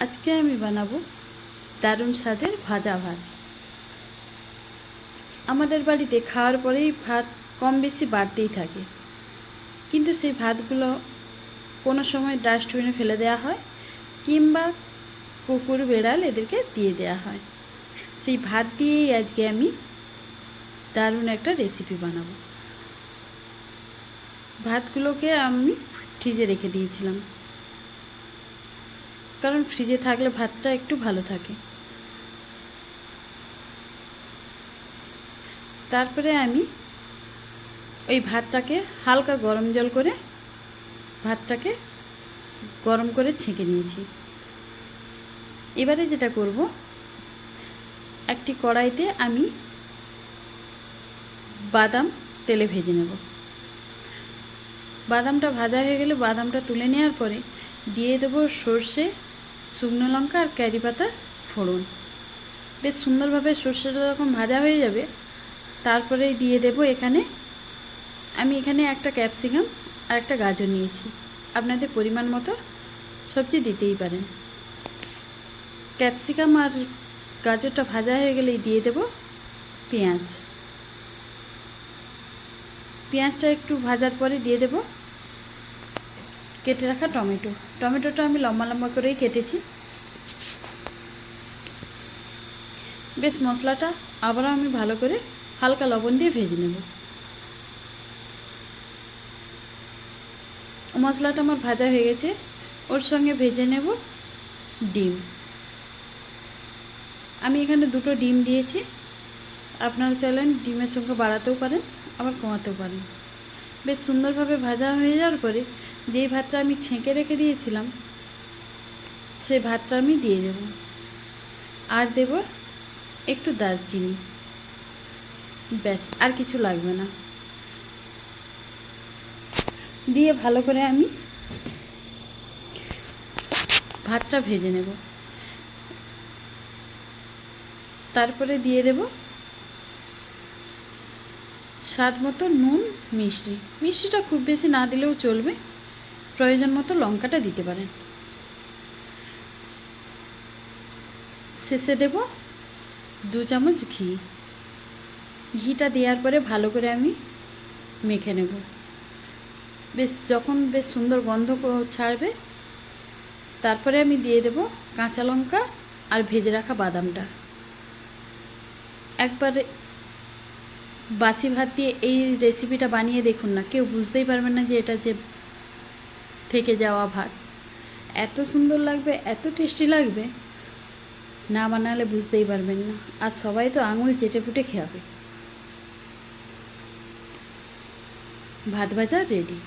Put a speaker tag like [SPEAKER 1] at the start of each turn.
[SPEAKER 1] আজকে আমি বানাবো দারুণ স্বাদের ভাজা ভাত। আমাদের বাড়িতে খাওয়ার পরেই ভাত কম বেশি বাড়তেই থাকে। কিন্তু সেই ভাতগুলো কোনো সময় ডাস্টবিনে ফেলে দেওয়া হয় কিংবা কুকুর বেড়াল এদেরকে দিয়ে দেওয়া হয়। সেই ভাত দিয়েই আজকে আমি দারুণ একটা রেসিপি বানাবো। ভাতগুলোকে আমি ফ্রিজে রেখে দিয়েছিলাম। কারণ ফ্রিজে থাকলে ভাতটা একটু ভালো থাকে। তারপরে আমি ওই ভাতটাকে হালকা গরম জল করে ভাতটাকে গরম করে ছেঁকে নিয়েছি। এবারে যেটা করব, একটি কড়াইতে আমি বাদাম তেলে ভেজে নেব। বাদামটা ভাজা হয়ে গেলে বাদামটা তুলে নেওয়ার পরে দিয়ে দেবো সর্ষে শুকনো লঙ্কা আর ক্যারি পাতা ফোড়ন। বেশ সুন্দরভাবে সর্ষেটা যখন ভাজা হয়ে যাবে, তারপরেই দিয়ে দেব এখানে, আমি এখানে একটা ক্যাপসিকাম আর একটা গাজর নিয়েছি। আপনাদের পরিমাণ মতো সবজি দিতেই পারেন। ক্যাপসিকাম আর গাজরটা ভাজা হয়ে গেলেই দিয়ে দেব পেঁয়াজ। পেঁয়াজটা একটু ভাজার পরে দিয়ে দেব কেটে রাখা টমেটো। টমেটোটা আমি লম্বা লম্বা করেই কেটেছি। বেশ মশলাটা আবারও আমি ভালো করে হালকা লবণ দিয়ে ভেজে নেব। মশলাটা আমার ভাজা হয়ে গেছে। ওর সঙ্গে ভেজে নেব ডিম। আমি এখানে দুটো ডিম দিয়েছি। আপনারা চাইলেন ডিমের সঙ্গে বাড়াতেও পারেন, আবার কমাতেও পারেন। বেশ সুন্দরভাবে ভাজা হয়ে যাওয়ার পরে যেই ভাতটা আমি ছেঁকে রেখে দিয়েছিলাম সেই ভাতটা আমি দিয়ে দেব। আর দেব একটু দারচিনি। ব্যাস, আর কিছু লাগবে না। দিয়ে ভালো করে আমি ভাতটা ভেজে নেব। তারপরে দিয়ে দেব স্বাদ মতো নুন, মিষ্টি। মিষ্টিটা খুব বেশি না দিলেও চলবে। প্রয়োজন মতো লঙ্কাটা দিতে পারেন। শেষে দেব দু চামচ ঘি। ঘিটা দেওয়ার পরে ভালো করে আমি মেখে নেব। বেশ, যখন বেশ সুন্দর গন্ধ ছাড়বে, তারপরে আমি দিয়ে দেব কাঁচা লঙ্কা আর ভেজে রাখা বাদামটা। একবারে বাসি ভাত দিয়ে এই রেসিপিটা বানিয়ে দেখুন না, কেউ বুঝতেই পারবে না যে এটা যে থেকে যাওয়া ভাত। এত সুন্দর লাগবে, এত টেস্টি লাগবে, না বানালে বুঝতেই পারবেন না। আর সবাই তো আঙুল চেটে ফুটে খেয়াবে। ভাত ভাজা রেডি